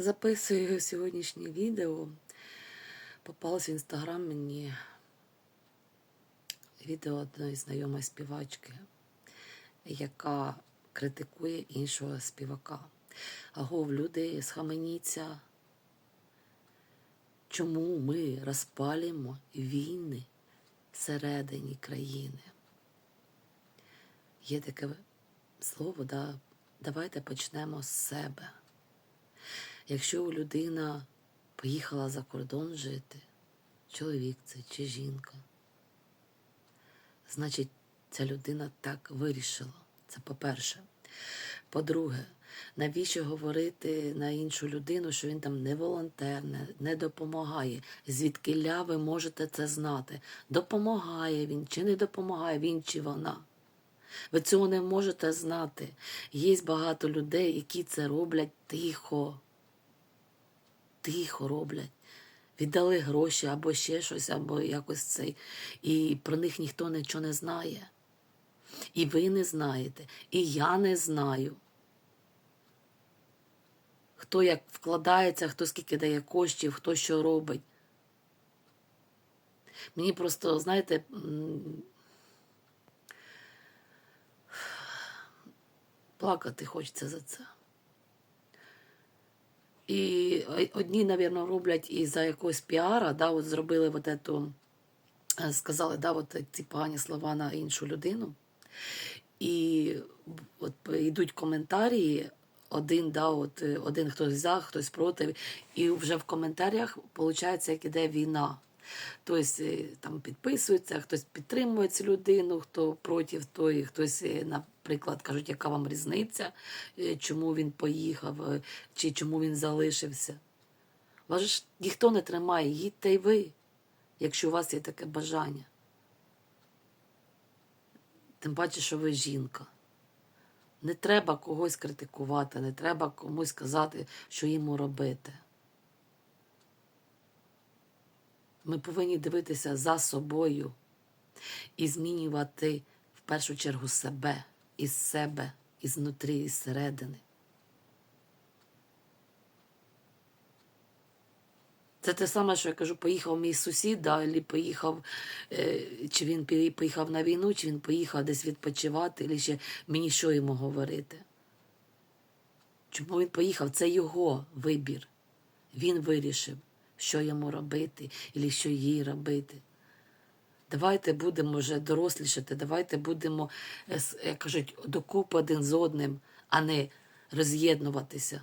Записую сьогоднішнє відео. Попалось в інстаграм мені відео одної знайомої співачки, яка критикує іншого співака. Агов, люди, схаменіться. Чому ми розпалюємо війни всередині країни? Є таке слово, да, давайте почнемо з себе. Якщо людина поїхала за кордон жити, чоловік це чи жінка, значить, ця людина так вирішила. Це по-перше. По-друге, навіщо говорити на іншу людину, що він там не волонтер, не, допомагає? Звідкиля ви можете це знати? Допомагає він чи не допомагає він чи вона? Ви цього не можете знати. Є багато людей, які це роблять тихо. Тихо роблять. Віддали гроші або ще щось, або якось цей. І про них ніхто нічого не знає. І ви не знаєте, і я не знаю. Хто як вкладається, хто скільки дає коштів, хто що робить. Мені просто, знаєте, плакати хочеться за це. І одні, мабуть, роблять і за якогось піара, да, от зробили от ету, е, сказали, да, от ці погані слова на іншу людину. І от йдуть коментарі, один, да, от, один хтось за, хтось проти, і вже в коментарях виходить, як іде війна. Тобто е, там підписується, хтось підтримує цю людину, хто проти, той, хтось, е, наприклад, кажуть, яка вам різниця, е, чому він поїхав, чи чому він залишився. Вас ж ніхто не тримає, їдьте й ви, якщо у вас є таке бажання. Тим паче, що ви жінка. Не треба когось критикувати, не треба комусь казати, що йому робити. Ми повинні дивитися за собою і змінювати в першу чергу себе, із себе, ізнутрі, із середини. Це те саме, що я кажу, поїхав мій сусід, да, або поїхав, е, чи він поїхав на війну, чи він поїхав десь відпочивати, або ще мені що йому говорити. Чому він поїхав? Це його вибір. Він вирішив, що йому робити, і що їй робити. Давайте будемо вже дорослішати, давайте будемо, е, як кажуть, докупи один з одним, а не роз'єднуватися.